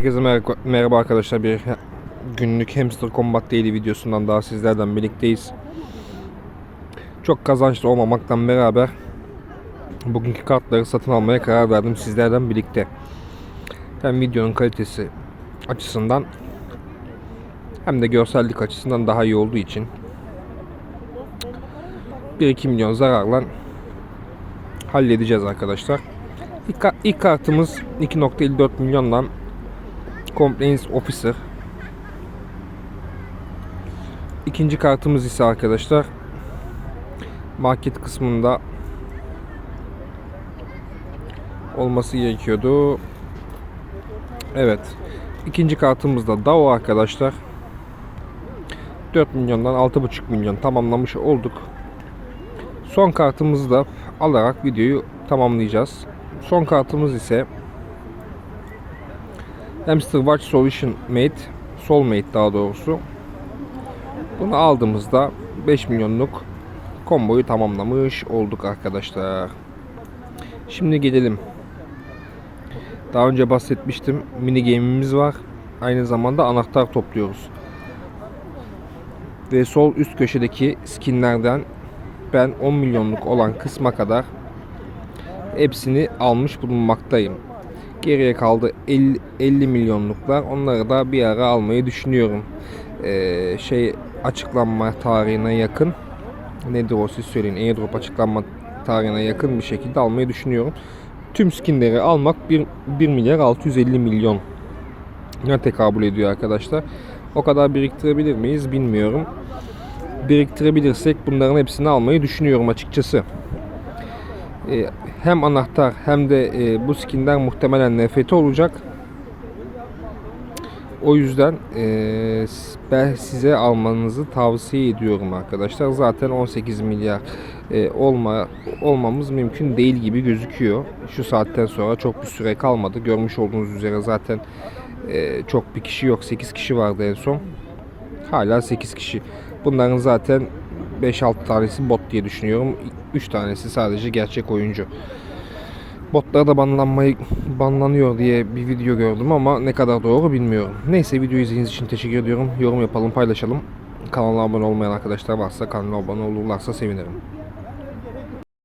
Herkese merhaba, merhaba arkadaşlar. Bir günlük Hamster Combat Daily videosundan daha sizlerden birlikteyiz. Çok kazançlı olmamaktan beraber bugünkü kartları satın almaya karar verdim sizlerden birlikte. Hem videonun kalitesi açısından hem de görsellik açısından daha iyi olduğu için 1-2 milyon zararla halledeceğiz arkadaşlar. İlk, ilk kartımız 2.54 milyondan Complaints Officer. İkinci kartımız ise arkadaşlar market kısmında olması gerekiyordu. Evet. İkinci kartımız da DAO arkadaşlar. 4 milyondan 6,5 milyon tamamlamış olduk. Son kartımızı da alarak videoyu tamamlayacağız. Son kartımız ise Hamster Watch Solution Mate, Soulmate daha doğrusu. Bunu aldığımızda 5 milyonluk komboyu tamamlamış olduk arkadaşlar. Şimdi gelelim. Daha önce bahsetmiştim. Mini game'imiz var. Aynı zamanda anahtar topluyoruz. Ve sol üst köşedeki skinlerden ben 10 milyonluk olan kısma kadar hepsini almış bulunmaktayım. Geriye kaldı 50, 50 milyonluklar. Onları da bir ara almayı düşünüyorum. Ee, şey açıklanma tarihine yakın. Nedir o siz söyleyin. Airdrop açıklanma tarihine yakın bir şekilde almayı düşünüyorum. Tüm skinleri almak 1, 1 milyar 650 milyon ne tekabül ediyor arkadaşlar. O kadar biriktirebilir miyiz bilmiyorum. Biriktirebilirsek bunların hepsini almayı düşünüyorum açıkçası. Ee, hem anahtar hem de e, bu skinden muhtemelen NFT olacak. O yüzden e, ben size almanızı tavsiye ediyorum arkadaşlar. Zaten 18 milyar e, olma olmamız mümkün değil gibi gözüküyor. Şu saatten sonra çok bir süre kalmadı. Görmüş olduğunuz üzere zaten e, çok bir kişi yok. 8 kişi vardı en son. Hala 8 kişi. Bunların zaten 5-6 tanesi bot diye düşünüyorum. 3 tanesi sadece gerçek oyuncu. Botlar da banlanmayı banlanıyor diye bir video gördüm ama ne kadar doğru bilmiyorum. Neyse videoyu izlediğiniz için teşekkür ediyorum. Yorum yapalım, paylaşalım. Kanala abone olmayan arkadaşlar varsa kanala abone olurlarsa sevinirim.